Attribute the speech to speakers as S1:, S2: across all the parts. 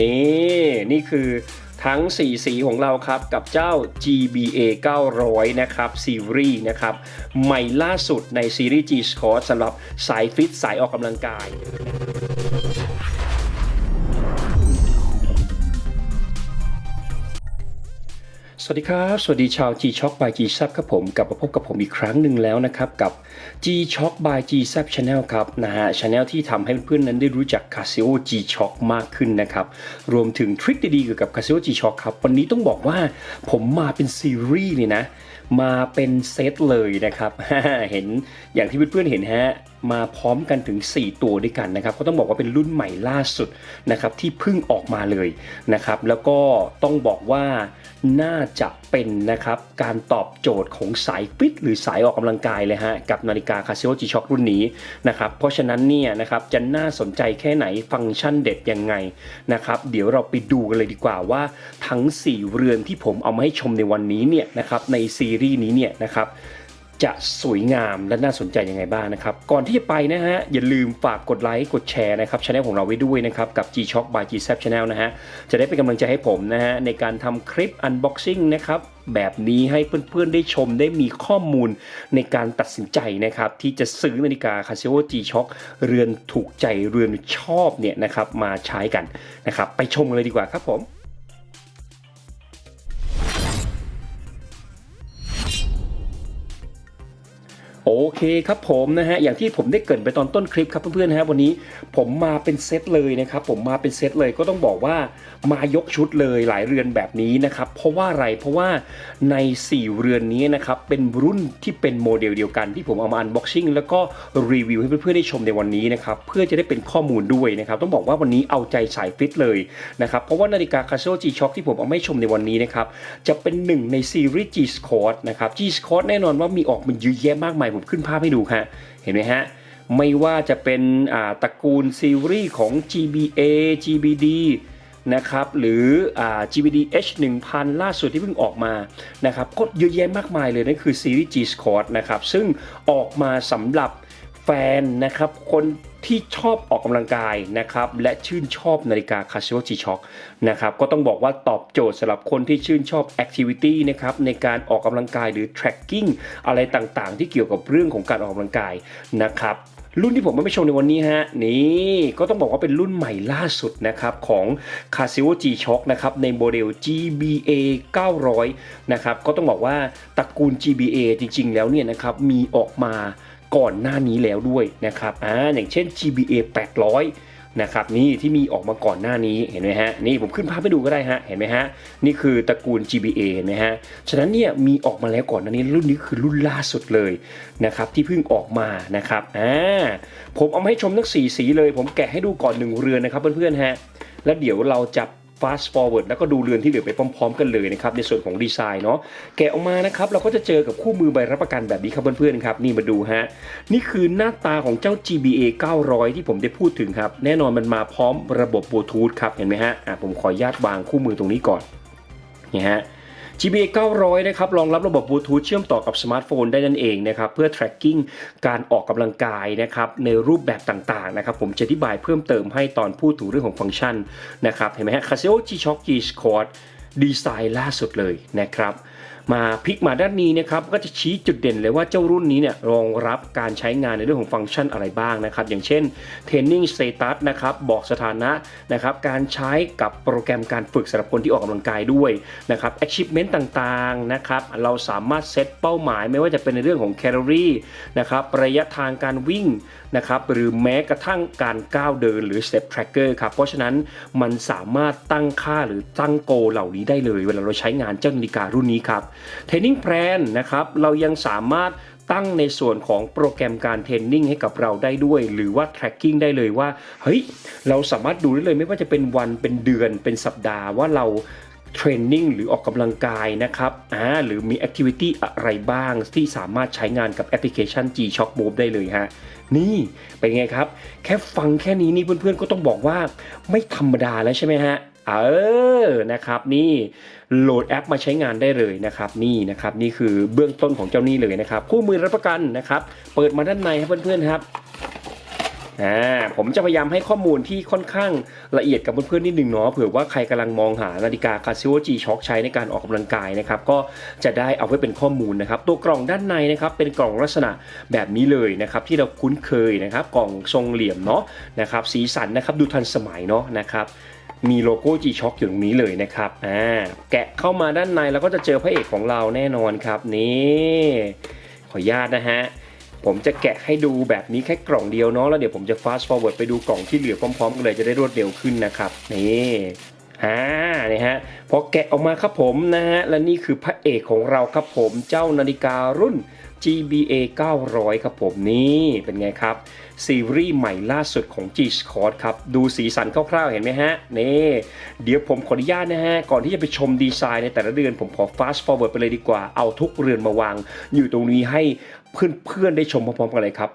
S1: นี่นี่คือทั้ง 4 สีของเราครับ กับเจ้า GBA 900 นะครับ ซีรีส์นะครับ ใหม่ล่าสุดในซีรีส์ G Squad สำหรับสายฟิตสายออกกำลังกาย สวัสดีครับ สวัสดีชาว G Shock by G s u b ครับผมกลับมาพบกับผมอีกครั้งหนึ่งแล้วนะครับ กับ G Shock by G s u b Channel ครับนะฮะ Channel ที่ทำให้เพื่อนๆนั้นได้รู้จัก Casio G Shock มากขึ้นนะครับ รวมถึงทริคดีๆเกี่ยวกับ Casio G Shock ครับ วันนี้ต้องบอกว่าผมมาเป็นซีรีส์เลยนะ มาเป็นเซตเลยนะครับ เห็นอย่างที่เพื่อนๆเห็นฮะ มาพร้อมกันถึง 4 ตัวด้วยกันนะครับก็ต้องบอกว่าเป็นรุ่นใหม่ล่าสุดนะครับที่เพิ่งออกมาเลยนะครับแล้วก็ต้องบอกว่าน่าจะเป็นนะครับการตอบโจทย์ของสายฟิตหรือสายออกกำลังกายเลยฮะกับนาฬิกา Casio G-Shock รุ่นนี้นะครับเพราะฉะนั้นเนี่ยนะครับจะน่าสนใจแค่ไหนฟังก์ชันเด็ดยังไงนะครับเดี๋ยวเราไปดูกันเลยดีกว่าว่าทั้ง 4 เรือนที่ผมเอามาให้ชมในวันนี้เนี่ยนะครับในซีรีส์นี้เนี่ยนะครับ จะสวยงามและน่าสนใจยังไงบ้างนะครับ ก่อนที่จะไปนะฮะ อย่าลืมฝากกดไลค์กดแชร์นะครับช anel ของเราไว้ด้วยนะครับ กับ G-Shock by G-Sap Channel นะฮะ จะได้เป็นกำลังใจให้ผมนะฮะ ในการทำคลิป unboxing นะครับ แบบนี้ให้เพื่อนๆได้ชมได้มีข้อมูลในการตัดสินใจนะครับ ที่จะซื้อนาฬิกา Casio G-Shock เรือนถูกใจเรือนชอบเนี่ยนะครับมาใช้กันนะครับไปชมกันเลยดีกว่าครับผม โอเคครับผมนะฮะอย่างที่ผมได้เกรินไปตอนต้นคลิปครับเพื่อนๆนะฮะวันนี้ผมมาเป็นเซตเลยนะครับผมมาเป็นเซตเลยก็ต้องบอกว่ามายกชุดเลยหลายเรือนแบบนี้นะครับเพราะว่าอะไรเพราะว่าใน 4 เรือนนี้นะครับเป็นรุ่นที่เป็นโมเดลเดียวกันที่ผมเอามาอันบ็อกซิ่งแล้วก็รีวิวให้เพื่อนๆได้ชมในวันนี้นะครับเพื่อจะได้เป็นข้อมูลด้วยนะครับต้องบอกว่าวันนี้เอาใจสายฟิตเลยนะครับเพราะว่านาฬิกา Casio G-Shock ที่ผมเอามาชมในวันนี้นะครับจะเป็นหนึ่งในซีรีส์ G Squad นะครับ G Squad แน่นอนว่ามีออกมันเยอะแยะมากมายผมขึ้นภาพให้ดูฮะเห็นไหมฮะไม่ว่าจะเป็นตระกูลซีรีส์ของ GBA GBD นะครับหรืออ GBD H 1000 ล่าสุดที่เพิ่งออกมานะครับก็เยอะแยะมากมายเลยนั่นคือซีรีส์ G Squad นะครับซึ่งออกมาสำหรับแฟนนะครับคน ที่ชอบออกกำลังกายนะครับและชื่นชอบนาฬิกา Casio G-Shock นะครับก็ต้องบอกว่าตอบโจทย์สำหรับคนที่ชื่นชอบ Activity นะครับในการออกกำลังกายหรือ Tracking อะไรต่างๆ ที่เกี่ยวกับเรื่องของการออกกำลังกายนะครับรุ่นที่ผมมาไปชมในวันนี้ฮะนี่ก็ต้องบอกว่าเป็นรุ่นใหม่ล่าสุดนะครับของ Casio G-Shock นะครับในโมเดล GBA 900 นะครับก็ต้องบอกว่าตระกูล GBA จริง ๆ แล้วเนี่ยนะครับมีออกมา ก่อนหน้านี้แล้วด้วยนะครับอ่าอย่างเช่น GBA 800นะครับนี่ที่มีออกมาก่อนหน้านี้เห็นไหมฮะนี่ผมขึ้นภาพให้ดูก็ได้ฮะเห็นไหมฮะนี่คือตระกูล GBA เห็นไหมฮะฉะนั้นเนี่ยมีออกมาแล้วก่อนหน้านี้รุ่นนี้คือรุ่นล่าสุดเลยนะครับที่เพิ่งออกมานะครับอ่าผมเอามาให้ชมทั้งสีสีเลย ผมแกะให้ดูก่อนหนึ่งเรือนนะครับเพื่อนๆฮะแล้วเดี๋ยวเราจะ fast forward แล้วก็ดูเรือนที่เหลือไปพร้อม ๆ กันเลยนะครับในส่วนของดีไซน์เนาะแกะออกมานะครับเราก็จะเจอกับคู่มือใบรับประกันแบบนี้ครับเพื่อนๆครับนี่มาดูฮะนี่คือหน้าตาของเจ้า GBA 900 ที่ผมได้พูดถึงครับ แน่นอนมันมาพร้อมระบบบลูทูธครับเห็นไหมฮะอะผมขออนุญาตวางคู่มือตรงนี้ก่อนนี่ฮะ GBA 900 นะครับรองรับระบบบลูทูธเชื่อมต่อกับสมาร์ทโฟนได้นั่นเองนะครับเพื่อ tracking การออกกำลังกายนะครับในรูปแบบต่างๆนะครับผมจะอธิบายเพิ่มเติมให้ตอนพูดถึงเรื่องของฟังก์ชันนะครับเห็นไหมฮะ Casio G-Shock G Squad ดีไซน์ล่าสุดเลยนะครับ มาพลิกมาด้านนี้นะครับก็จะชี้จุดเด่นเลยว่าเจ้ารุ่นนี้เนี่ยรองรับการใช้งานในเรื่องของฟังก์ชันอะไรบ้างนะครับอย่างเช่น Training Status นะครับบอกสถานะนะครับการใช้กับโปรแกรมการฝึกสำหรับคนที่ออกกำลังกายด้วยนะครับ Achievement ต่างๆนะครับเราสามารถเซตเป้าหมายไม่ว่าจะเป็นในเรื่องของแคลอรี่นะครับระยะทางการวิ่งนะครับหรือแม้กระทั่งการก้าวเดินหรือ Step Tracker ครับเพราะฉะนั้นมันสามารถตั้งค่าหรือตั้งโกเหล่านี้ได้เลย เวลาเราใช้งานเจ้านาฬิการุ่นนี้ครับ Training Plan นะครับเรายังสามารถตั้งในส่วนของโปรแกรมการเทรนนิ่งให้กับเราได้ด้วย หรือว่า tracking ได้เลยว่าเฮ้ยเราสามารถดูได้เลยไม่ว่าจะเป็นวันเป็นเดือนเป็นสัปดาห์ว่าเรา เทรนนิ่งหรือออกกำลังกายนะครับอ่าหรือมีแอคทิวิตี้อะไรบ้างที่สามารถใช้งานกับแอปพลิเคชัน G-Shock Move ได้เลยฮะนี่เป็นไงครับ แค่ฟังแค่นี้นี่เพื่อนๆ ก็ต้องบอกว่าไม่ธรรมดาแล้วใช่ไหมฮะเออ นะครับ นี่โหลดแอปมาใช้งานได้เลยนะครับ นี่นะครับ นี่คือเบื้องต้นของเจ้านี่เลยนะครับ คู่มือรับประกันนะครับ เปิดมาด้านในครับเพื่อนๆครับ อ่าผมจะพยายามให้ข้อมูลที่ค่อนข้างละเอียดกับเพื่อนๆนิดหนึ่งเนาะเผื่อว่าใครกำลังมองหานาฬิกา Casio G Shock ใช้ในการออกกำลังกายนะครับก็จะได้เอาไว้เป็นข้อมูลนะครับ ตัวกล่องด้านในนะครับเป็นกล่องลักษณะแบบนี้เลยนะครับที่เราคุ้นเคยนะครับกล่องทรงเหลี่ยมเนาะนะครับสีสันนะครับดูทันสมัยเนาะนะครับมีโลโก้ G-Shock อยู่ตรงนี้เลยนะครับ อ่า แกะเข้ามาด้านในแล้วก็จะเจอพระเอกของเราแน่นอนครับ นี่ ขออนุญาตนะฮะ ผมจะแกะให้ดูแบบนี้แค่กล่องเดียวเนาะแล้วเดี๋ยวผมจะ fast forward ไปดูกล่องที่เหลือพร้อม ๆ กันเลยจะได้รวดเร็วขึ้นนะครับนี่อ่านี่ฮะพอแกะออกมาครับผมนะฮะและนี่คือพระเอกของเราครับผมเจ้านาฬิการุ่น GBA 900 ครับผมนี่เป็นไงครับ ซีรีส์ใหม่ล่าสุดของ G Squad ครับ ดูสีสันคร่าวๆ เห็นไหมฮะ นี่ เดี๋ยวผมขออนุญาตนะฮะ ก่อนที่จะไปชมดีไซน์ในแต่ละเดือนผมขอ fast forward ไปเลยดีกว่า เอาทุกเรือนมาวาง อยู่ตรงนี้ให้เพื่อนๆ ได้ชมพร้อมๆกันเลยครับ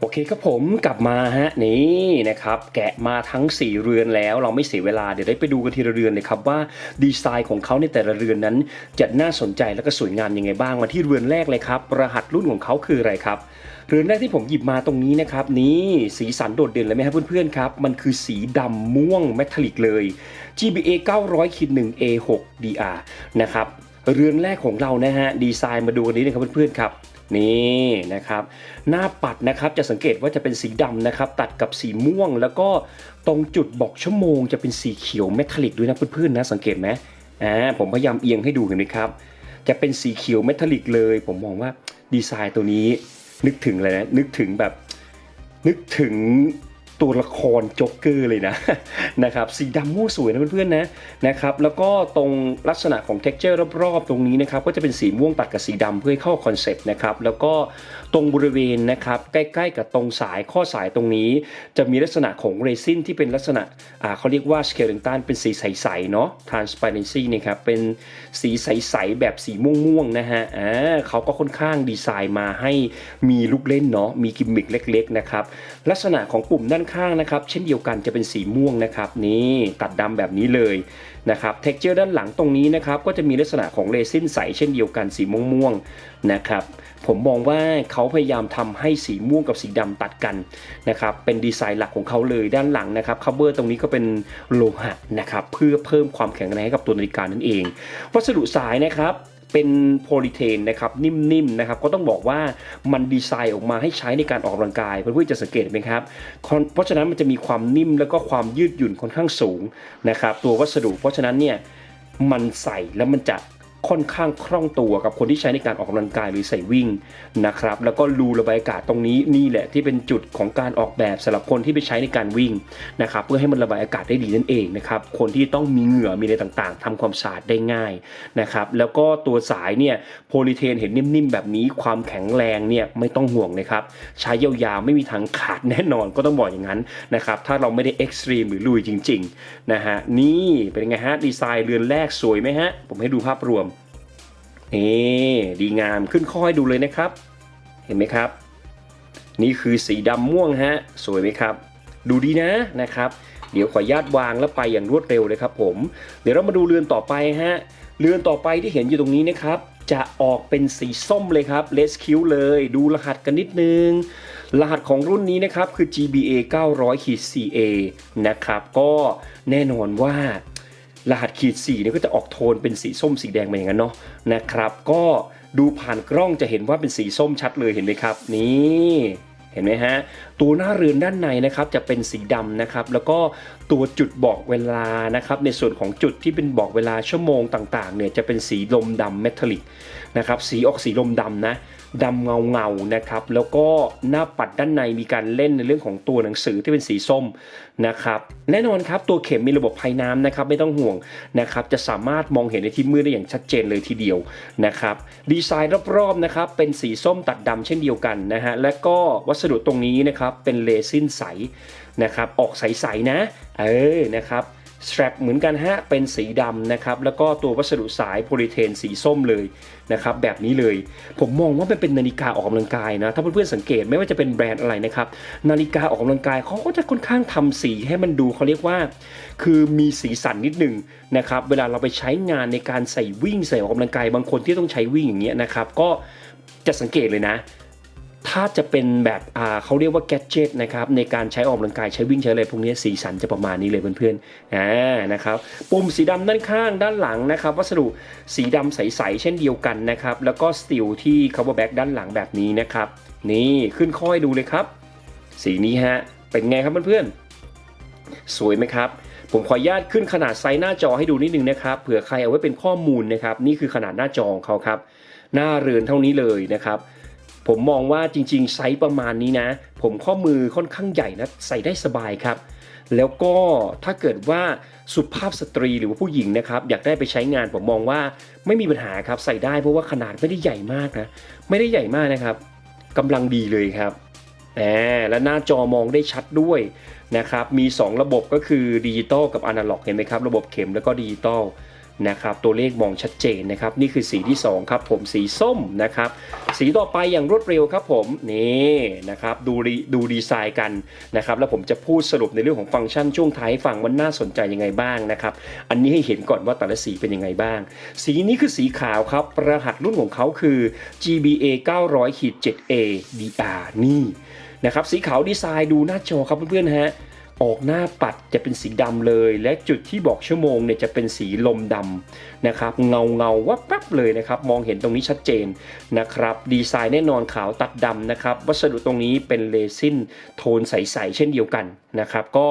S1: โอเคครับผมกลับมาฮะนี่นะครับแกะมาทั้ง 4 เรือนแล้ว เราไม่เสียเวลาเดี๋ยวได้ไปดูกันทีละเรือนเลยครับว่าดีไซน์ของเขาในแต่ละเรือนนั้นจะน่าสนใจและก็สวยงามยังไงบ้างมาที่เรือนแรกเลยครับรหัสรุ่นของเขาคืออะไรครับเรือนแรกที่ผมหยิบมาตรงนี้นะครับนี่สีสันโดดเด่นเลยไหมครับเพื่อนๆครับมันคือสีดำม่วงเมทัลลิกเลย GBA 900 1 A6 DR นะครับเรือนแรกของเรานะฮะดีไซน์มาดูกันนี้นะครับเพื่อนๆครับ นี่นะครับ หน้าปัดนะครับจะสังเกตว่าจะเป็นสีดำนะครับ ตัดกับสีม่วง แล้วก็ตรงจุดบอกชั่วโมงจะเป็นสีเขียวเมทัลลิกด้วยนะเพื่อนๆนะสังเกตไหมอ่าผมพยายามเอียงให้ดูเห็นไหมครับ จะเป็นสีเขียวเมทัลลิกเลย ผมมองว่าดีไซน์ตัวนี้นึกถึงอะไรนะนึกถึงแบบนึกถึง ตัวละครจ็อกเกอร์เลยนะนะครับสีดำม่วงสวยนะเพื่อนๆนะนะครับแล้วก็ตรงลักษณะของ t e x t อร์รอบๆ ตรงนี้นะครับก็จะเป็นสีม่วงตัดกับสีดำเพื่อให้เข้าคอนเซปต์นะครับแล้วก็ ตรงบริเวณนะครับใกล้ๆ กับตรงสายข้อสายตรงนี้ จะมีลักษณะของเรซินที่เป็นลักษณะเขาเรียกว่า s c a l i n g t o n เป็นสีใสๆเนาะ transparency นะครับเป็นสีใสๆแบบสีม่วงๆนะฮะอ่าเขาก็ค่อนข้างดีไซน์มาให้มีลูกเล่นเนาะมีกิมมิคเล็กๆนะครับลักษณะของปุ่มด้านข้างนะครับ เช่นเดียวกันจะเป็นสีม่วงนะครับนี่ตัดดำแบบนี้เลย นะครับเท็กเจอร์ด้านหลังตรงนี้นะครับก็จะมีลักษณะของเรซินใสเช่นเดียวกันสีม่วงๆนะครับผมมองว่าเขาพยายามทำให้สีม่วงกับสีดำตัดกันนะครับเป็นดีไซน์หลักของเขาเลยด้านหลังนะครับคัพเวอร์ตรงนี้ก็เป็นโลหะนะครับเพื่อเพิ่มความแข็งแรงให้กับตัวนาฬิกานั่นเอง วัสดุสายนะครับ เป็นโพลีเทนนะครับนิ่มๆนะครับก็ต้องบอกว่ามันดีไซน์ออกมาให้ใช้ในการออกกำลังกายเพื่อนๆจะสังเกตไหมครับ เพราะฉะนั้นมันจะมีความนิ่มแล้วก็ความยืดหยุ่นค่อนข้างสูงนะครับตัววัสดุ เพราะฉะนั้นเนี่ยมันใส่แล้วมันจะ ค่อนข้างคล่องตัวกับคนที่ใช้ในการออกกำลังกายหรือใส่วิ่งนะครับแล้วก็รูระบายอากาศตรงนี้นี่แหละที่เป็นจุดของการออกแบบสำหรับคนที่ไปใช้ในการวิ่งนะครับเพื่อให้มันระบายอากาศได้ดีนั่นเองนะครับคนที่ต้องมีเหงื่อมีอะไรต่างๆทำความสะอาดได้ง่ายนะครับแล้วก็ตัวสายเนี่ยโพลีเทนเห็นนิ่มๆแบบนี้ความแข็งแรงเนี่ยไม่ต้องห่วงนะครับใช้ยาวๆไม่มีทางขาดแน่นอนก็ต้องบอกอย่างนั้นนะครับถ้าเราไม่ได้เอ็กซ์ตรีมหรือลุยจริงๆนะฮะนี่เป็นไงฮะดีไซน์เรือนแรกสวยไหมฮะผมให้ดูภาพรวม นี่ดีงามขึ้นข้อให้ดูเลยนะครับ เห็นไหมครับ นี่คือสีดำม่วงฮะ สวยไหมครับ ดูดีนะนะครับ เดี๋ยวขออนุญาตวางแล้วไปอย่างรวดเร็วเลยครับผม เดี๋ยวเรามาดูเรือนต่อไปฮะ เรือนต่อไปที่เห็นอยู่ตรงนี้นะครับ จะออกเป็นสีส้มเลยครับเลสคิวเลย ดูรหัสกันนิดนึง รหัสของรุ่นนี้นะครับคือ GBA 900 CA นะครับ ก็แน่นอนว่า รหัสขีด4เนี่ยก็จะออกโทนเป็นสีส้มสีแดงมาอย่างนั้นเนาะนะครับ ก็ดูผ่านกล้องจะเห็นว่าเป็นสีส้มชัดเลยเห็นไหมครับ นี่เห็นไหมฮะตัวหน้าเรือนด้านในนะครับจะเป็นสีดำนะครับ แล้วก็ตัวจุดบอกเวลานะครับในส่วนของจุดที่เป็นบอกเวลาชั่วโมงต่างๆเนี่ยจะเป็นสีลมดำเมทัลลิกนะครับสีออกสีลมดำนะ ดำเงาเงาๆนะครับ แล้วก็หน้าปัดด้านในมีการเล่นในเรื่องของตัวหนังสือที่เป็นสีส้มนะครับ แน่นอนครับตัวเข็มมีระบบภายน้ำนะครับไม่ต้องห่วงนะครับ จะสามารถมองเห็นในที่มืดได้อย่างชัดเจนเลยทีเดียวนะครับ ดีไซน์รอบๆนะครับเป็นสีส้มตัดดำเช่นเดียวกันนะฮะ และก็วัสดุตรงนี้นะครับเป็นเลซินใสนะครับออกใสๆนะ เออนะครับสแตรปเหมือนกันฮะเป็นสีดำนะครับ แล้วก็ตัววัสดุสายโพลีเทนสีส้มเลย นะครับแบบนี้เลย ผมมองว่ามันเป็นนาฬิกาออกกำลังกายนะถ้าเพื่อนๆสังเกตไม่ว่าจะเป็นแบรนด์อะไรนะครับนาฬิกาออกกำลังกายเขาก็จะค่อนข้างทำสีให้มันดูเขาเรียกว่า คือมีสีสันนิดหนึ่งนะครับเวลาเราไปใช้งานในการใส่วิ่งใส่ออกกำลังกายบางคนที่ต้องใช้วิ่งอย่างเงี้ยนะครับก็จะสังเกตเลยนะ ถ้าจะเป็นแบบอ่าเขาเรียกว่าแก d เจ t นะครับในการใช้ออกกำลังกายใช้วิ่งใช้อะไรพวกนี้สีสันจะประมาณนี้เลยเพื่อนๆอ่านะครับปุ่มสีดำด้านข้างด้านหลังนะครับ วัสดุสีดำใสๆเช่นเดียวกันนะครับแล้วก็สตีลที่ cover back ด้านหลังแบบนี้นะครับนี่ขึ้นค่อยดูเลยครับ สีนี้ฮะเป็นไงครับเพื่อนๆสวยไหมครับผมขออนุญาตขึ้นขนาดไซส์หน้าจอให้ดูนิดนึงนะครับเผื่อใครเอาไว้เป็นข้อมูลนะครับนี่คือขนาดหน้าจอของเขาครับหน้าเรือนเท่านี้เลยนะครับ ผมมองว่าจริงๆไซส์ประมาณนี้นะ ผมข้อมือค่อนข้างใหญ่นะใส่ได้สบายครับ แล้วก็ถ้าเกิดว่าสุภาพสตรีหรือว่าผู้หญิงนะครับ อยากได้ไปใช้งานผมมองว่าไม่มีปัญหาครับใส่ได้เพราะว่าขนาดไม่ได้ใหญ่มากนะไม่ได้ใหญ่มากนะครับกำลังดีเลยครับแหมและหน้าจอมองได้ชัดด้วยนะครับ มี 2 ระบบก็คือดิจิตอลกับอนาล็อกเห็นไหมครับ ระบบเข็มแล้วก็ดิจิตอล นะครับตัวเลขมองชัดเจนนะครับนี่คือสีที่2ครับผมสีส้มนะครับสีต่อไปอย่างรวดเร็วครับผมนี่นะครับดูดีดูดีไซน์กันนะครับแล้วผมจะพูดสรุปในเรื่องของฟังก์ชันช่วงท้ายฟังว่าน่าสนใจยังไงบ้างนะครับอันนี้ให้เห็นก่อนว่าแต่ละสีเป็นยังไงบ้าง สีนี้คือสีขาวครับรหัสรุ่นของเขาคือ GBA 900 7A DR นี่นะครับสีขาวดีไซน์ดูหน้าจอครับเพื่อนๆฮะ ออกหน้าปัดจะเป็นสีดำเลย และจุดที่บอกชั่วโมงเนี่ยจะเป็นสีลมดำนะครับ เงาเงาวับแป๊บเลยนะครับ มองเห็นตรงนี้ชัดเจนนะครับ ดีไซน์แน่นอนขาวตัดดำนะครับ วัสดุตรงนี้เป็นเลซินโทนใส ๆ เช่นเดียวกันนะครับ ก็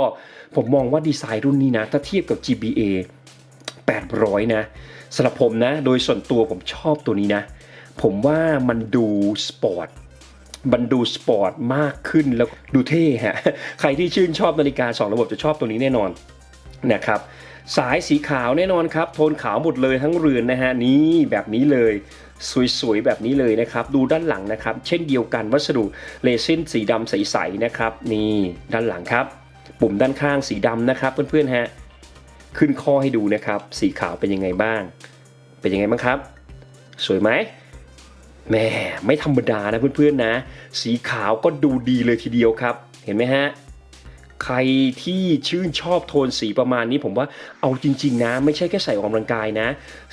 S1: ผมมองว่าดีไซน์รุ่นนี้นะ ถ้าเทียบกับ GBA 800 นะสำหรับผมนะ โดยส่วนตัวผมชอบตัวนี้นะ ผมว่ามันดูสปอร์ต มันดูสปอร์ตมากขึ้นแล้วดูเท่ฮะ ใครที่ชื่นชอบนาฬิกา 2 ระบบจะชอบตัวนี้แน่นอนนะครับ สายสีขาวแน่นอนครับ โทนขาวหมดเลยทั้งเรือนนะฮะ นี่แบบนี้เลยสวยๆ แบบนี้เลยนะครับ ดูด้านหลังนะครับ เช่นเดียวกันวัสดุเลซินสีดำใสๆนะครับ นี่ด้านหลังครับ ปุ่มด้านข้างสีดำนะครับ เพื่อนๆฮะขึ้นข้อให้ดูนะครับ สีขาวเป็นยังไงบ้าง เป็นยังไงบ้างครับ สวยไหม แหม่ไม่ธรรมดานะเพื่อนๆนะ สีขาวก็ดูดีเลยทีเดียวครับ เห็นไหมฮะใครที่ชื่นชอบโทนสีประมาณนี้ผมว่าเอาจริง ๆ นะ ไม่ใช่แค่ใส่ออกกำลังกายนะ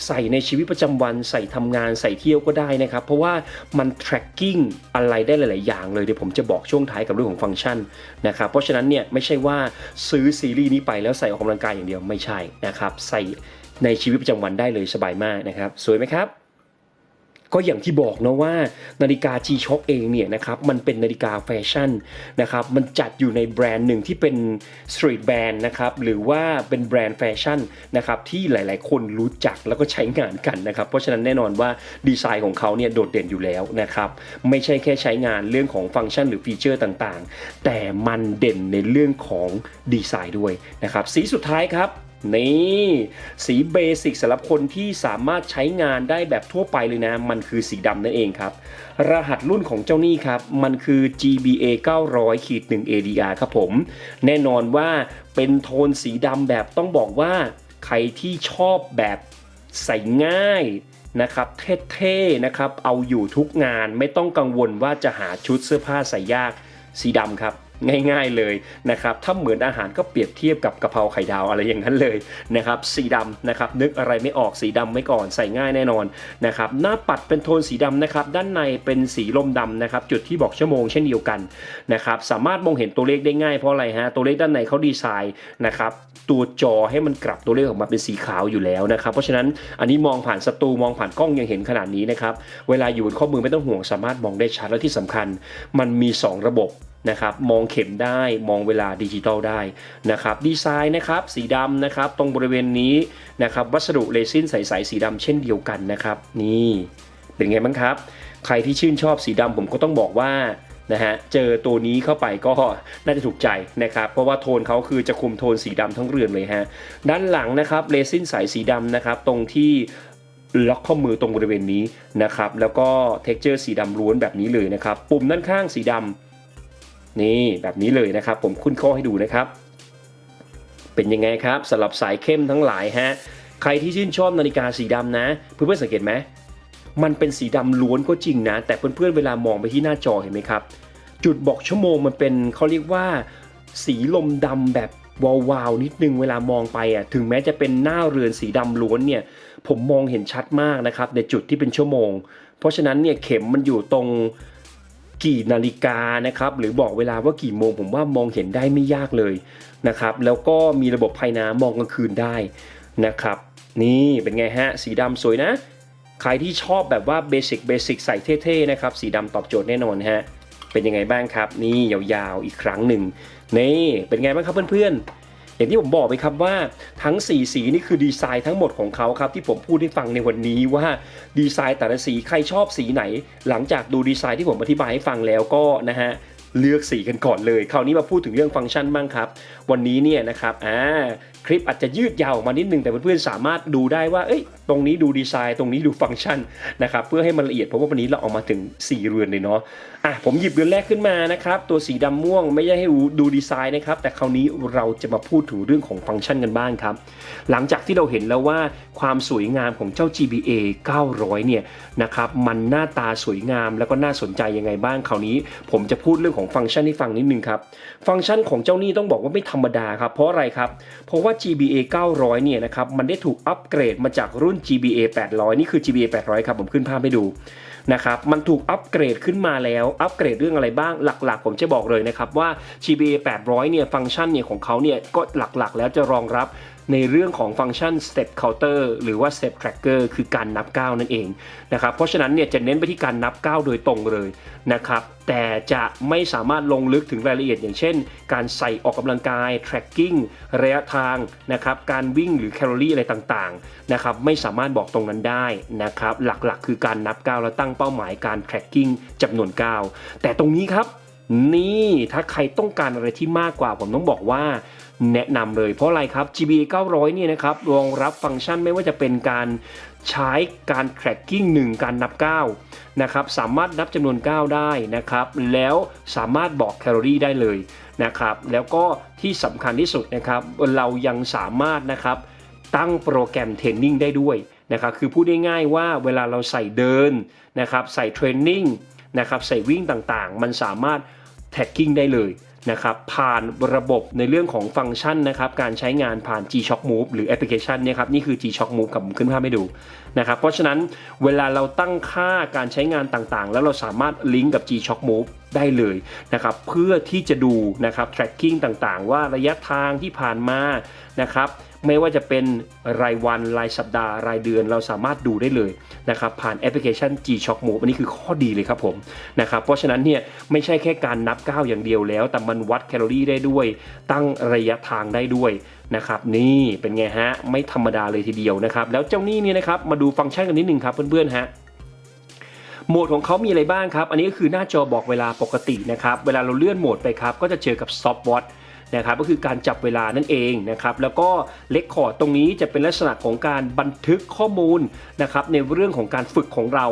S1: ใส่ในชีวิตประจำวันใส่ทำงานใส่เที่ยวก็ได้นะครับ เพราะว่ามัน tracking อะไรได้หลาย ๆ อย่างเลยเดี๋ยวผมจะบอกช่วงท้ายกับเรื่องของฟังก์ชันนะครับเพราะฉะนั้นเนี่ยไม่ใช่ว่าซื้อซีรีส์นี้ไปแล้วใส่ออกกำลังกายอย่างเดียวไม่ใช่นะครับ ใส่ในชีวิตประจำวันได้เลยสบายมากนะครับ สวยไหมครับ ก็อย่างที่บอกนะว่านาฬิกา G-Shock เองเนี่ยนะครับมันเป็นนาฬิกาแฟชั่นนะครับมันจัดอยู่ในแบรนด์หนึ่งที่เป็นสตรีทแบรนด์นะครับหรือว่าเป็นแบรนด์แฟชั่นนะครับที่หลาย ๆ คนรู้จักแล้วก็ใช้งานกันนะครับเพราะฉะนั้นแน่นอนว่าดีไซน์ของเขาเนี่ยโดดเด่นอยู่แล้วนะครับไม่ใช่แค่ใช้งานเรื่องของฟังก์ชันหรือฟีเจอร์ต่าง ๆ แต่มันเด่นในเรื่องของดีไซน์ด้วยนะครับสีสุดท้ายครับ นี่สีเบสิกสำหรับคนที่สามารถใช้งานได้แบบทั่วไปเลยนะ มันคือสีดำนั่นเองครับ รหัสรุ่นของเจ้านี่ครับ มันคือ GBA 900ขีด1 ADR ครับผม แน่นอนว่าเป็นโทนสีดำแบบต้องบอกว่า ใครที่ชอบแบบใส่ง่ายนะครับเท่ๆนะครับ เอาอยู่ทุกงานไม่ต้องกังวลว่าจะหาชุดเสื้อผ้าใส่ยากสีดำครับ ง่าย ๆเลยนะครับถ้าเหมือนอาหารก็เปรียบเทียบกับกะเพราไข่ดาวอะไรอย่างนั้นเลยนะครับสีดำนะครับนึกอะไรไม่ออกสีดำไว้ก่อนใส่ง่ายแน่นอนนะครับหน้าปัดเป็นโทนสีดำนะครับด้านในเป็นสีลมดำนะครับจุดที่บอกชั่วโมงเช่นเดียวกันนะครับสามารถมองเห็นตัวเลขได้ง่ายเพราะอะไรฮะตัวเลขด้านในเขาดีไซน์นะครับตัวจอให้มันกลับตัวเลขออกมาเป็นสีขาวอยู่แล้วนะครับเพราะฉะนั้นอันนี้มองผ่านสตูมองผ่านกล้องยังเห็นขนาดนี้นะครับเวลาอยู่บนข้อมือไม่ต้องห่วงสามารถมองได้ชัดและที่สำคัญ มันมี 2 ระบบ นะครับมองเข็มได้มองเวลาดิจิตอลได้นะครับดีไซน์นะครับสีดำนะครับตรงบริเวณนี้นะครับวัสดุเรซินใสๆสีดำเช่นเดียวกันนะครับนี่เป็นไงบ้างครับ ใครที่ชื่นชอบสีดำผมก็ต้องบอกว่านะฮะเจอตัวนี้เข้าไปก็น่าจะถูกใจนะครับ เพราะว่าโทนเขาคือจะคุมโทนสีดำทั้งเรือนเลยฮะด้านหลังนะครับเรซินใสสีดำนะครับตรงที่ล็อกข้อมือตรงบริเวณนี้นะครับแล้วก็เท็กเจอร์สีดำล้วนแบบนี้เลยนะครับปุ่มด้านข้างสีดำ นี่แบบนี้เลยนะครับ ผมคุ้นข้อให้ดูนะครับ เป็นยังไงครับสำหรับสายเข้มทั้งหลายฮะใครที่ชื่นชอบนาฬิกาสีดำนะเพื่อนๆสังเกตไหมมันเป็นสีดำล้วนก็จริงนะ แต่เพื่อนๆเวลามองไปที่หน้าจอเห็นไหมครับ จุดบอกชั่วโมงมันเป็นเขาเรียกว่า สีลมดำแบบวาวๆนิดนึงเวลามองไปอะถึงแม้จะเป็นหน้าเรือนสีดำล้วนเนี่ยผมมองเห็นชัดมากนะครับในจุดที่เป็นชั่วโมง เพราะฉะนั้นเนี่ยเข็มมันอยู่ตรง กี่นาฬิกานะครับหรือบอกเวลาว่ากี่โมงผมว่ามองเห็นได้ไม่ยากเลยนะครับแล้วก็มีระบบภายน้ำมองกลางคืนได้นะครับนี่เป็นไงฮะสีดำสวยนะ ใครที่ชอบแบบว่าเบสิกเบสิกใส่เท่ๆนะครับสีดำตอบโจทย์แน่นอนฮะเป็นยังไงบ้างครับ นี่ยาวๆอีกครั้งหนึ่งนี่เป็นไงบ้างครับเพื่อนๆ อย่างที่ผมบอกไปครับว่าทั้ง 4 สีนี่คือดีไซน์ทั้งหมดของเขาครับที่ผมพูดให้ฟังในวันนี้ว่าดีไซน์แต่ละสีใครชอบสีไหน หลังจากดูดีไซน์ที่ผมอธิบายให้ฟังแล้วก็นะฮะเลือกสีกันก่อนเลย คราวนี้มาพูดถึงเรื่องฟังก์ชันบ้างครับ วันนี้เนี่ยนะครับอ่า คลิปอาจจะยืดยาวออกมานิดนึงแต่เพื่อนๆสามารถดูได้ว่าเอ้ยตรงนี้ดูดีไซน์ตรงนี้ดูฟังก์ชันนะครับเพื่อให้มันละเอียดเพราะว่าวันนี้เราเอามาถึง 4 เรือนเลยเนาะอะผมหยิบเรือนแรกขึ้นมานะครับตัวสีดำม่วงไม่ใช่ให้ดูดีไซน์นะครับแต่คราวนี้เราจะมาพูดถึงเรื่องของฟังก์ชันกันบ้างครับ หลังจากที่เราเห็นแล้วว่าความสวยงามของเจ้า GBA 900 เนี่ยนะครับมันหน้าตาสวยงามแล้วก็น่าสนใจยังไงบ้างคราวนี้ ผมจะพูดเรื่องของฟังก์ชันให้ฟังนิดนึงครับฟังก์ชันของเจ้านี่ต้องบอกว่าไม่ธรรมดาครับเพราะอะไรครับเพราะว่า GBA 900 เนี่ยนะครับ มันได้ถูกอัปเกรดมาจากรุ่น GBA 800 นี่คือ GBA 800 ครับ ผมขึ้นภาพให้ดูนะครับ มันถูกอัปเกรดขึ้นมาแล้ว อัปเกรดเรื่องอะไรบ้าง หลักๆ ผมจะบอกเลยนะครับว่า GBA 800 เนี่ย ฟังก์ชันเนี่ยของเขาเนี่ย ก็หลักๆ แล้วจะรองรับ ในเรื่องของฟังก์ชัน step counter หรือว่า step tracker คือการนับก้าวนั่นเองนะครับเพราะฉะนั้นเนี่ยจะเน้นไปที่การนับก้าวโดยตรงเลยนะครับแต่จะไม่สามารถลงลึกถึงรายละเอียด อย่างเช่น การใส่ออกกำลังกาย tracking ระยะทางนะครับการวิ่งหรือแคลอรี่อะไรต่างๆนะครับไม่สามารถบอกตรงนั้นได้นะครับหลักๆ คือการนับก้าวและตั้งเป้าหมายการ tracking จำนวนก้าวแต่ตรงนี้ครับนี่ถ้าใครต้องการอะไรที่มากกว่าผมต้องบอกว่า แนะนำเลยเพราะอะไรครับ GBA 900เนี่ยนะครับรองรับฟังก์ชันไม่ว่าจะเป็นการใช้การ tracking 1 การนับก้าวนะครับสามารถนับจำนวนก้าวได้นะครับ แล้วสามารถบอกแคลอรี่ได้เลยนะครับ แล้วก็ที่สำคัญที่สุดนะครับ เรายังสามารถนะครับตั้งโปรแกรมเทรนนิ่งได้ด้วยนะครับคือพูดง่ายๆว่าเวลาเราใส่เดินนะครับใส่เทรนนิ่งนะครับใส่วิ่งต่างๆ มันสามารถ tracking ได้เลย นะครับผ่านระบบในเรื่องของฟังก์ชันนะครับการใช้งานผ่าน G-Shock Move หรือแอปพลิเคชันเนี่ยครับนี่คือ G-Shock Move กับผมขึ้นภาพให้ดู นะครับ เพราะฉะนั้นเวลาเราตั้งค่าการใช้งานต่างๆ แล้วเราสามารถลิงก์กับ G-Shock Move ได้เลยนะครับ เพื่อที่จะดูนะครับ tracking ต่างๆ ว่าระยะทางที่ผ่านมานะครับไม่ว่าจะเป็นรายวันรายสัปดาห์รายเดือนเราสามารถดูได้เลยนะครับ ผ่านแอปพลิเคชัน G-Shock Move อันนี้คือข้อดีเลยครับผมนะครับเพราะฉะนั้นเนี่ยไม่ใช่แค่การนับก้าวอย่างเดียวแล้ว แต่มันวัดแคลอรี่ได้ด้วย ตั้งระยะทางได้ด้วย นะครับนี่เป็นไงฮะไม่ธรรมดาเลยทีเดียวนะครับแล้วเจ้านี่เนี่ยนะครับมาดูฟังก์ชันกันนิดนึงครับเพื่อนๆฮะโหมดของเขามีอะไรบ้างครับ อันนี้ก็คือหน้าจอบอกเวลาปกตินะครับ เวลาเราเลื่อนโหมดไปครับ ก็จะเจอกับ stopwatch นะครับก็คือการจับเวลานั่นเองนะครับแล้วก็เลคคอร์ดตรงนี้จะเป็นลักษณะของการบันทึกข้อมูลนะครับในเรื่องของการฝึกของเรา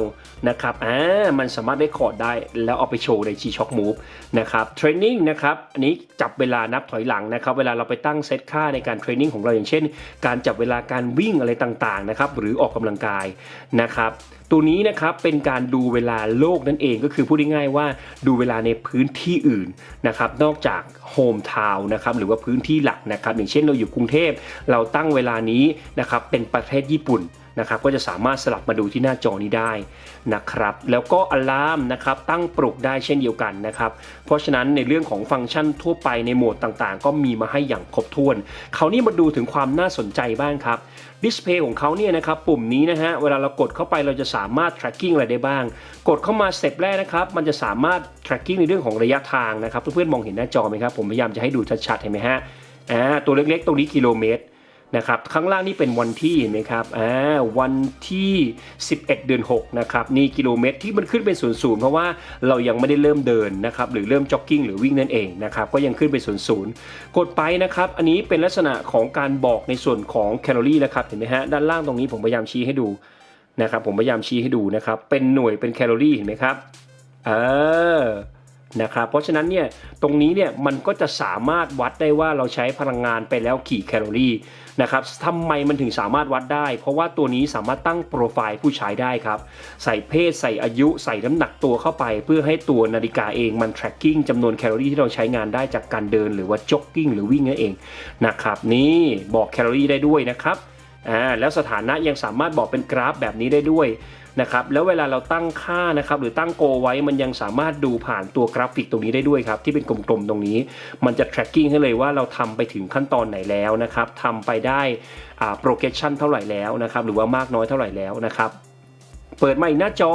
S1: นะครับอ่ามันสามารถเลคคอร์ดได้แล้วเอาไปโชว์ใน G-Shock Move นะครับเทรนนิ่งนะครับอันนี้จับเวลานับถอยหลังนะครับเวลาเราไปตั้งเซตค่าในการเทรนนิ่งของเราอย่างเช่น การจับเวลาการวิ่งอะไรต่างๆนะครับหรือออกกำลังกายนะครับ ตัวนี้นะครับเป็นการดูเวลาโลกนั่นเองก็คือพูดง่ายๆว่าดูเวลาในพื้นที่อื่นนะครับนอกจากโฮมทาวน์นะครับหรือว่าพื้นที่หลักนะครับอย่างเช่นเราอยู่กรุงเทพเราตั้งเวลานี้นะครับเป็นประเทศญี่ปุ่นนะครับก็จะสามารถสลับมาดูที่หน้าจอนี้ได้นะครับแล้วก็อะลามนะครับตั้งปลุกได้เช่นเดียวกันนะครับเพราะฉะนั้นในเรื่องของฟังก์ชันทั่วไปในโหมดต่างๆ ก็มีมาให้อย่างครบถ้วนเขาวนี่มาดูถึงความน่าสนใจบ้างครับ ดิสเพย์ของเขาเนี่ยนะครับปุ่มนี้นะฮะเวลาเรากดเข้าไปเราจะสามารถ tracking อะไรได้บ้าง กดเข้ามาสเต็ปแรกนะครับมันจะสามารถ tracking ในเรื่องของระยะทางนะครับเพื่อนๆมองเห็นหน้าจอไหมครับผมพยายามจะให้ดูชัดๆเห็นไหมฮะอ่าตัวเล็กๆตรงนี้กิโลเมตร นะครับข้างล่างนี่เป็นวันที่เห็นไหมครับอ่าวันที่ 11 เดือน6นะครับนี่กิโลเมตรที่มันขึ้นเป็นศูนย์ศูนย์เพราะว่าเรายังไม่ได้เริ่มเดินนะครับหรือเริ่มจ็อกกิ้งหรือวิ่งนั่นเองนะครับก็ยังขึ้นเป็นศูนย์ศูนย์กดไปนะครับอันนี้เป็นลักษณะของการบอกในส่วนของแคลอรี่นะครับเห็นไหมฮะด้านล่างตรงนี้ผมพยายามชี้ให้ดูนะครับผมพยายามชี้ให้ดูนะครับเป็นหน่วยเป็นแคลอรี่เห็นไหมครับเออ นะครับเพราะฉะนั้นเนี่ยตรงนี้เนี่ยมันก็จะสามารถวัดได้ว่าเราใช้พลังงานไปแล้วกี่แคลอรี่นะครับทำไมมันถึงสามารถวัดได้ เพราะว่าตัวนี้สามารถตั้งโปรไฟล์ผู้ใช้ได้ครับ ใส่เพศใส่อายุใส่น้ำหนักตัวเข้าไป เพื่อให้ตัวนาฬิกาเองมัน tracking จำนวนแคลอรี่ที่เราใช้งานได้จากการเดิน หรือว่า jogging หรือวิ่งนั่นเองนะครับนี่บอกแคลอรี่ได้ด้วยนะครับอ่าแล้วสถานะยังสามารถบอกเป็นกราฟแบบนี้ได้ด้วย นะครับแล้วเวลาเราตั้งค่านะครับหรือตั้งโกไว้มันยังสามารถดูผ่านตัวกราฟิกตรงนี้ได้ด้วยครับที่เป็นกลมๆตรงนี้ มันจะ tracking ให้เลยว่าเราทำไปถึงขั้นตอนไหนแล้วนะครับทำไปได้อ่า progression เท่าไหร่แล้วนะครับหรือว่ามากน้อยเท่าไหร่แล้วนะครับเปิดมาอีกหน้าจอ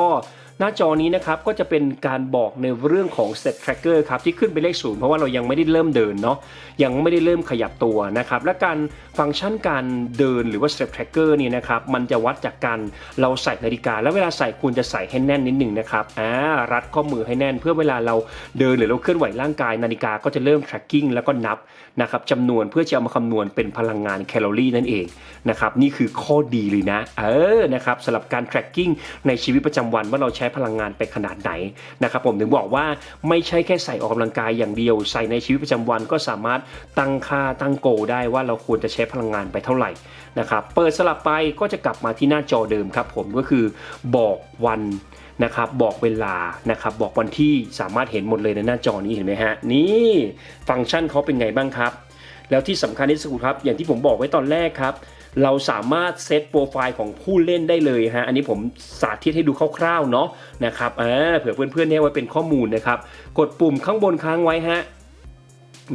S1: หน้าจอนี้นะครับก็จะเป็นการบอกในเรื่องของ step tracker ครับที่ขึ้นไปเลขศูนย์เพราะว่าเรายังไม่ได้เริ่มเดินเนาะยังไม่ได้เริ่มขยับตัวนะครับและการฟังก์ชันการเดินหรือว่า step tracker เนี่ยนะครับมันจะวัดจากการเราใส่นาฬิกา แล้วเวลาใส่ควรจะใส่ให้แน่นนิดหนึ่งนะครับอ่ารัดข้อมือให้แน่น เพื่อเวลาเราเดินหรือเราเคลื่อนไหวร่างกาย นาฬิกาก็จะเริ่ม tracking แล้วก็นับนะครับจำนวนเพื่อจะเอามาคำนวณเป็นพลังงานแคลอรี่นั่นเองนะครับนี่คือข้อดีเลยนะเออนะครับสำหรับการ tracking ในชีวิตประจำวันว่าเราใช้้พลังงานไปขนาดไหนนะครับผมถึงบอกว่าไม่ใช่แค่ใส่ออกกำลังกายอย่างเดียว ใส่ในชีวิตประจำวันก็สามารถตั้งค่าตั้งโก ได้ว่าเราควรจะใช้พลังงานไปเท่าไหร่นะครับเปิดสลับไปก็จะกลับมาที่หน้าจอเดิมครับผมก็คือบอกวันนะครับบอกเวลานะครับบอกวันที่สามารถเห็นหมดเลยในหน้าจอนี้เห็นไหมฮะนี่ฟังก์ชันเขาเป็นไงบ้างครับ แล้วที่สำคัญที่สุดครับ อย่างที่ผมบอกไว้ตอนแรกครับ เราสามารถเซตโปรไฟล์ของผู้เล่นได้เลยฮะ อันนี้ผมสาธิตให้ดูคร่าวๆเนาะนะครับอ่าเผื่อเพื่อนๆเนี่ยไว้เป็นข้อมูลนะครับ กดปุ่มข้างบนค้างไว้ฮะ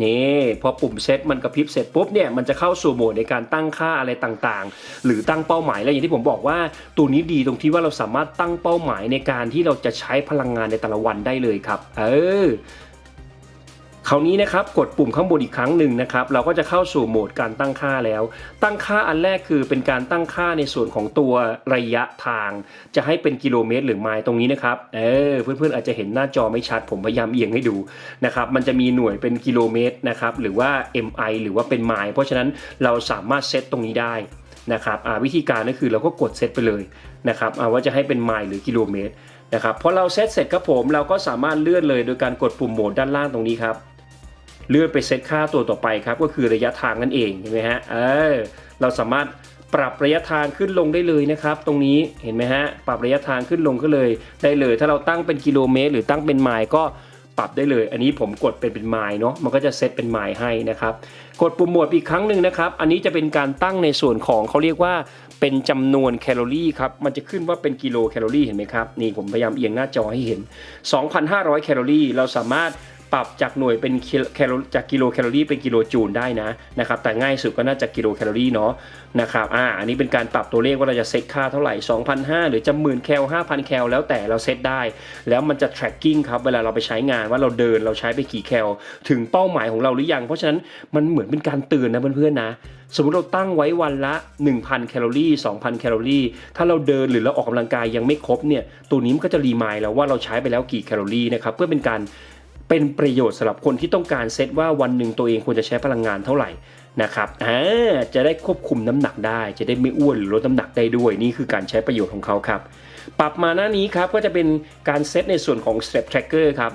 S1: นี่พอปุ่มเซตมันกระพริบเสร็จปุ๊บเนี่ยมันจะเข้าสู่โหมดในการตั้งค่าอะไรต่างๆ หรือตั้งเป้าหมายแล้วอย่างที่ผมบอกว่าตัวนี้ดีตรงที่ว่าเราสามารถตั้งเป้าหมายในการที่เราจะใช้พลังงานในแต่ละวันได้เลยครับ เออ คราวนี้นะครับกดปุ่มข้างบนอีกครั้งหนึ่งนะครับเราก็จะเข้าสู่โหมดการตั้งค่าแล้ว ตั้งค่าอันแรกคือเป็นการตั้งค่าในส่วนของตัวระยะทาง จะให้เป็นกิโลเมตรหรือไมล์ตรงนี้นะครับเออเพื่อนๆอาจจะเห็นหน้าจอไม่ชัด ผมพยายามเอียงให้ดูนะครับมันจะมีหน่วยเป็นกิโลเมตรนะครับหรือว่า mi หรือว่าเป็นไมล์เพราะฉะนั้นเราสามารถเซตตรงนี้ได้นะครับวิธีการก็คือเราก็กดเซตไปเลยนะครับอ่าว่าจะให้เป็นไมล์หรือกิโลเมตรนะครับพอเราเซตเสร็จครับผมเราก็สามารถเลื่อนเลยโดยการกดปุ่มโหมดด้านล่างตรงนี้ครับ เลื่อนไปเซตค่าตัวต่อไปครับก็คือระยะทางนั่นเองเห็นไหมฮะเออเราสามารถปรับระยะทางขึ้นลงได้เลยนะครับ ตรงนี้เห็นไหมฮะปรับระยะทางขึ้นลงก็เลย ได้เลย ถ้าเราตั้งเป็นกิโลเมตร หรือตั้งเป็นไมล์ก็ปรับได้เลย อันนี้ผมกดเป็นเป็นไมล์เนาะมันก็จะเซตเป็นไมล์ให้นะครับ กดปุ่มหมดอีกครั้งหนึ่งนะครับ อันนี้จะเป็นการตั้งในส่วนของเขาเรียกว่าเป็นจำนวนแคลอรี่ครับ มันจะขึ้นว่าเป็นกิโลแคลอรี่เห็นไหมครับ นี่ผมพยายามเอียงหน้าจอให้เห็น 2,500 แคลอรี่ เราสามารถ ปรับจากหน่วยเป็นแคลอจากกิโลแคลอรี่เป็นกิโลจูลได้นะนะครับแต่ง่ายสุดก็น่าจะกิโลแคลอรี่เนาะนะครับอ่าอันนี้เป็นการปรับตัวเลขว่าเราจะเซตค่าเท่าไหร่ 2,500 หรือจะหมื่นแคล 5,000 แคล แล้วแต่เราเซตได้ แล้วมันจะ tracking ครับเวลาเราไปใช้งานว่าเราเดินเราใช้ไปกี่แคล ถึงเป้าหมายของเราหรือยัง เพราะฉะนั้นมันเหมือนเป็นการเตือนนะเพื่อนๆนะสมมติเราตั้งไว้วันละ 1,000 แคลอรี่ 2,000 แคลอรี่ ถ้าเราเดินหรือเราออกกำลังกายยังไม่ครบเนี่ย ตัวนี้มันก็จะรีมายแล้วว่าเราใช้ไปแล้วกี่แคลอรี่นะครับ เพื่อเป็นการ เป็นประโยชน์สำหรับคนที่ต้องการเซตว่าวันหนึ่งตัวเองควรจะใช้พลังงานเท่าไหร่นะครับอ่าจะได้ควบคุมน้ำหนักได้ จะได้ไม่อ้วนหรือลดน้ำหนักได้ด้วยนี่คือการใช้ประโยชน์ของเขาครับ ปรับมาหน้านี้ครับก็จะเป็นการเซตในส่วนของ step tracker ครับ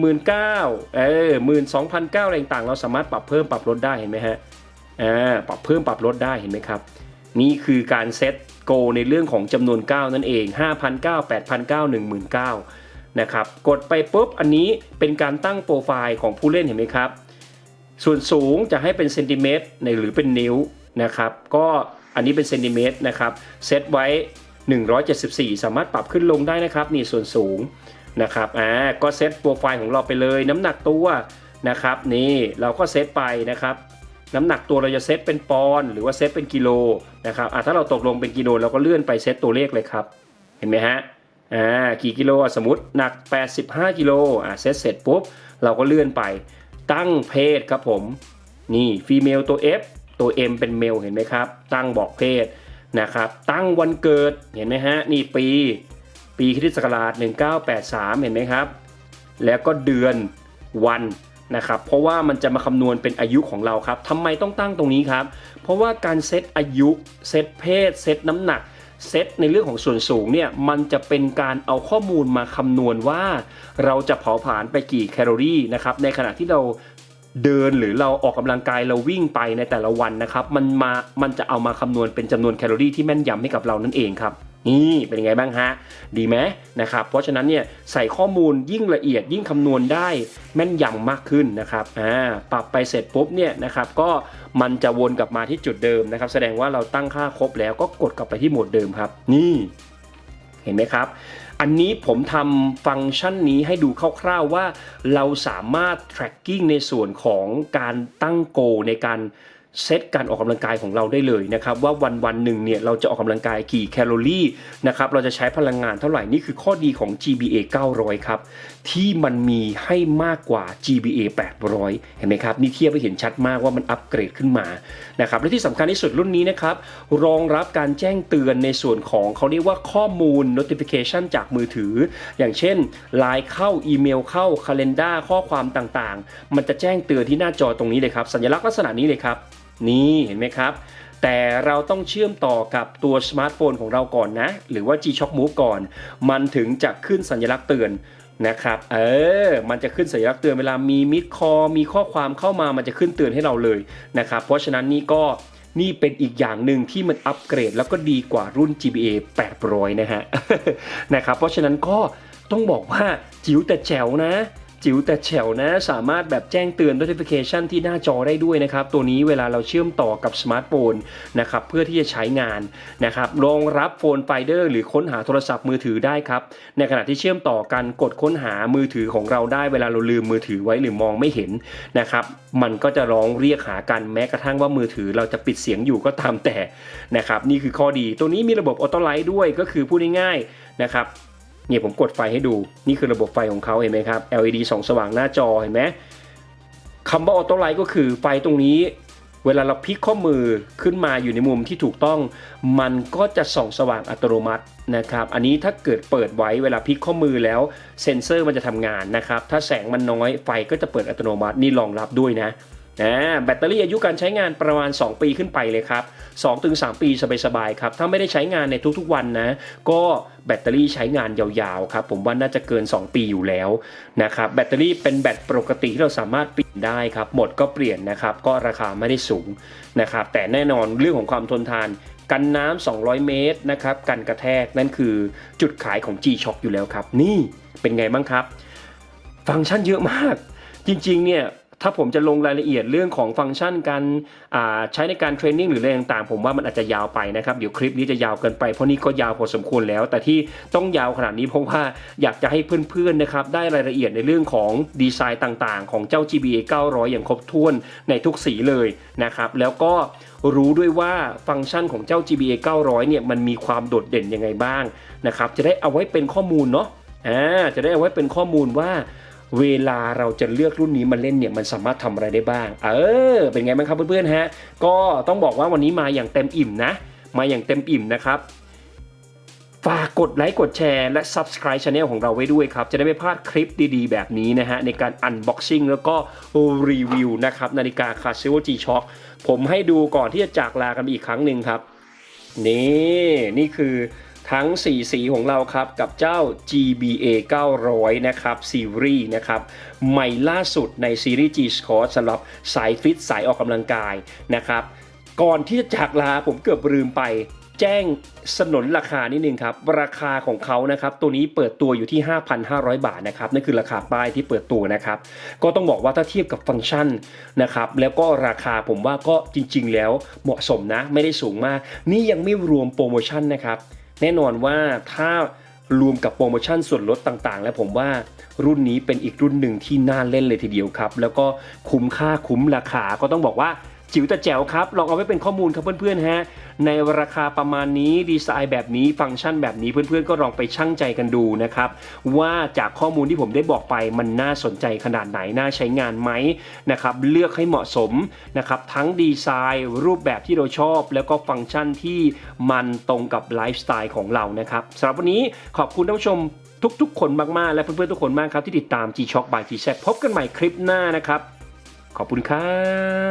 S1: 19,000เออ12,900อะไรต่างเราสามารถปรับเพิ่มปรับลดได้เห็นไหมฮะอ่าปรับเพิ่มปรับลดได้เห็นไหมครับ นี่คือการเซตโกในเรื่องของจำนวน 9 นั่นเอง5,900 8,900 19,000 นะครับ กดไปปุ๊บอันนี้เป็นการตั้งโปรไฟล์ของผู้เล่นเห็นไหมครับ ส่วนสูงจะให้เป็นเซนติเมตรในหรือเป็นนิ้วนะครับ ก็อันนี้เป็นเซนติเมตรนะครับเซตไว้ 174 สามารถปรับขึ้นลงได้นะครับนี่ส่วนสูงนะครับอ่าก็เซตโปรไฟล์ของเราไปเลย น้ำหนักตัวนะครับ นี่เราก็เซตไปนะครับน้ำหนักตัวเราจะเซตเป็นปอนด์หรือว่าเซตเป็นกิโลนะครับอะถ้าเราตกลงเป็นกิโลเราก็เลื่อนไปเซตตัวเลขเลยครับ เห็นไหมฮะ อ่ากี่กิโลสมมติหนัก 85 กิโลอะเซตเสร็จปุ๊บ เราก็เลื่อนไปตั้งเพศครับผม นี่ฟีเมลตัว F ตัว M เป็นเมลเห็นไหมครับ ตั้งบอกเพศนะครับ ตั้งวันเกิดเห็นไหมฮะ นี่ปี ปีคริสต์ศักราช 1983 เห็นไหมครับ แล้วก็เดือนวันนะครับ เพราะว่ามันจะมาคำนวณเป็นอายุของเราครับทำไมต้องตั้งตรงนี้ครับ เพราะว่าการเซตอายุ เซตเพศ เซตน้ำหนัก เซตในเรื่องของส่วนสูงเนี่ยมันจะเป็นการเอาข้อมูลมาคำนวณว่า เราจะเผาผลาญไปกี่แคลอรี่นะครับในขณะที่เราเดินหรือเราออกกำลังกายเราวิ่งไปในแต่ละวันนะครับมันมามันจะเอามาคำนวณเป็นจำนวนแคลอรี่ที่แม่นยำให้กับเรานั่นเองครับนี่เป็นยังไงบ้างฮะดีไหมนะครับเพราะฉะนั้นเนี่ยใส่ข้อมูลยิ่งละเอียดยิ่งคำนวณได้แม่นยำมากขึ้นนะครับอ่าปรับไปเสร็จปุ๊บเนี่ยนะครับก็ มันจะวนกลับมาที่จุดเดิมนะครับ แสดงว่าเราตั้งค่าครบแล้วก็กดกลับไปที่โหมดเดิมครับ นี่เห็นไหมครับ อันนี้ผมทำฟังก์ชันนี้ให้ดูคร่าวๆว่าเราสามารถ tracking ในส่วนของการตั้งโกในการ เซตการออกกำลังกายของเราได้เลยนะครับว่าวันวันหนึ่งเนี่ยเราจะออกกำลังกายกี่แคลอรี่นะครับเราจะใช้พลังงานเท่าไหร่นี่คือข้อดีของ GBA 900 ครับ ที่มันมีให้มากกว่า GBA 800 เห็นไหมครับ นี่เทียบไปเห็นชัดมากว่ามันอัปเกรดขึ้นมานะครับและที่สำคัญที่สุดรุ่นนี้นะครับ รองรับการแจ้งเตือนในส่วนของเขาเรียกว่าข้อมูล notification จากมือถือ อย่างเช่นไลน์เข้าอีเมลเข้า calendar ข้อความต่างๆ มันจะแจ้งเตือนที่หน้าจอตรงนี้เลยครับสัญลักษณ์ลักษณะนี้เลยครับ นี่เห็นไหมครับ แต่เราต้องเชื่อมต่อกับตัวสมาร์ทโฟนของเราก่อนนะ หรือว่า G-Shock Move ก่อน มันถึงจะขึ้นสัญลักษณ์เตือนนะครับ เออ มันจะขึ้นสัญลักษณ์เตือนเวลามีมิดคอ มีข้อความเข้ามา มันจะขึ้นเตือนให้เราเลยนะครับ เพราะฉะนั้นนี่ก็นี่เป็นอีกอย่างหนึ่งที่มันอัปเกรดแล้วก็ดีกว่ารุ่น GBA 800 นะฮะ นะครับ เพราะฉะนั้นก็ต้องบอกว่าจิ๋วแต่แจ๋วนะ จิ๋วแต่แฉวนะ สามารถแบบแจ้งเตือน notification ที่หน้าจอได้ด้วยนะครับ ตัวนี้เวลาเราเชื่อมต่อกับสมาร์ทโฟนนะครับเพื่อที่จะใช้งานนะครับรองรับโฟนไฟเดอร์หรือค้นหาโทรศัพท์มือถือได้ครับ ในขณะที่เชื่อมต่อกันกดค้นหามือถือของเราได้เวลาเราลืมมือถือไว้หรือมองไม่เห็นนะครับมันก็จะร้องเรียกหากันแม้กระทั่งว่ามือถือเราจะปิดเสียงอยู่ก็ตามแต่นะครับนี่คือข้อดีตัวนี้มีระบบออโต้ไลท์ด้วยก็คือพูดง่ายๆนะครับ เนี่ยผมกดไฟให้ดู นี่คือระบบไฟของเขาเห็นไหมครับ LED สองสว่างหน้าจอเห็นไหมคำว่าออโต้ไลท์ก็คือไฟตรงนี้ เวลาเราพลิกข้อมือขึ้นมาอยู่ในมุมที่ถูกต้อง มันก็จะส่องสว่างอัตโนมัตินะครับ อันนี้ถ้าเกิดเปิดไว้เวลาพลิกข้อมือแล้วเซ็นเซอร์มันจะทำงานนะครับ ถ้าแสงมันน้อยไฟก็จะเปิดอัตโนมัตินี่รองรับด้วยนะ อ่าแบตเตอรี่อายุการใช้งานประมาณ 2 ปีขึ้นไปเลยครับ2-3 ปีสบายๆครับถ้าไม่ได้ใช้งานในทุกๆวันนะ ก็แบตเตอรี่ใช้งานยาวๆครับผมว่าน่าจะเกิน 2 ปีอยู่แล้วนะครับแบตเตอรี่เป็นแบตปกติที่เราสามารถเปลี่ยนได้ครับหมดก็เปลี่ยนนะครับก็ราคาไม่ได้สูงนะครับแต่แน่นอนเรื่องของความทนทานกันน้ำ200 เมตรนะครับกันกระแทกนั่นคือจุดขายของ G-Shock อยู่แล้วครับ นี่เป็นไงบ้างครับ ฟังก์ชันเยอะมาก จริงๆเนี่ย ถ้าผมจะลงรายละเอียดเรื่องของฟังก์ชันการใช้ในการเทรนนิ่งหรืออะไรต่างๆ ผมว่ามันอาจจะยาวไปนะครับ เดี๋ยวคลิปนี้จะยาวเกินไปเพราะนี่ก็ยาวพอสมควรแล้ว แต่ที่ต้องยาวขนาดนี้เพราะว่าอยากจะให้เพื่อนๆนะครับได้รายละเอียดในเรื่องของดีไซน์ต่างๆ ของเจ้า GBA 900 อย่างครบถ้วนในทุกสีเลยนะครับ แล้วก็รู้ด้วยว่าฟังก์ชันของเจ้า GBA 900 เนี่ยมันมีความโดดเด่นยังไงบ้างนะครับ จะได้เอาไว้เป็นข้อมูลเนาะอ่าจะได้เอาไว้เป็นข้อมูลว่า เวลาเราจะเลือกรุ่นนี้มาเล่นเนี่ยมันสามารถทำอะไรได้บ้าง เออ เป็นไงบ้างครับเพื่อนๆฮะ ก็ต้องบอกว่าวันนี้มาอย่างเต็มอิ่มนะ มาอย่างเต็มอิ่มนะครับ ฝากกดไลค์กดแชร์และ Subscribe Channel ของเราไว้ด้วยครับ จะได้ไม่พลาดคลิปดีๆ แบบนี้นะฮะ ในการ Unboxing แล้วก็รีวิวนะครับ นาฬิกา c a s i o G-Shock ผมให้ดูก่อนที่จะจากลากันอีกครั้งหนึ่งครับ นี่ นี่คือ ทั้ง 4 สีของเราครับกับเจ้า GBA 900 นะครับซีรีส์นะครับใหม่ล่าสุดในซีรีส์ G Squad สำหรับสายฟิตสายออกกำลังกายนะครับก่อนที่จะจากลาผมเกือบลืมไปแจ้งสนนราคานิดนึงครับ ราคาของเขานะครับตัวนี้เปิดตัวอยู่ที่ 5,500 บาทนะครับนั่นคือราคาป้ายที่เปิดตัวนะครับ ก็ต้องบอกว่าถ้าเทียบกับฟังก์ชันนะครับแล้วก็ราคาผมว่าก็จริง ๆ แล้วเหมาะสมนะไม่ได้สูงมาก นี่ยังไม่รวมโปรโมชั่นนะครับ แน่นอนว่าถ้ารวมกับโปรโมชั่นส่วนลดต่างๆ แล้วผมว่ารุ่นนี้เป็นอีกรุ่นหนึ่งที่น่าเล่นเลยทีเดียวครับ แล้วก็คุ้มค่าคุ้มราคาก็ต้องบอกว่า จิ๋วแต่แจ๋วครับ ลองเอาไว้เป็นข้อมูลครับเพื่อนๆฮะ ในราคาประมาณนี้ดีไซน์แบบนี้ฟังก์ชันแบบนี้เพื่อนๆ ก็ลองไปชั่งใจกันดูนะครับ ว่าจากข้อมูลที่ผมได้บอกไปมันน่าสนใจขนาดไหน น่าใช้งานไหมนะครับเลือกให้เหมาะสมนะครับทั้งดีไซน์รูปแบบที่เราชอบ แล้วก็ฟังก์ชันที่มันตรงกับไลฟ์สไตล์ของเรานะครับสำหรับวันนี้ขอบคุณท่านผู้ชมทุกๆ คนมากๆ และเพื่อนๆทุกคนมากครับที่ติดตาม G-Shock by G-Shock พบกันใหม่คลิปหน้านะครับ ขอบคุณครั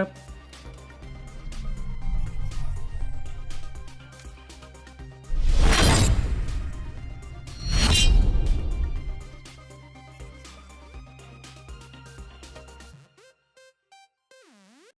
S1: บ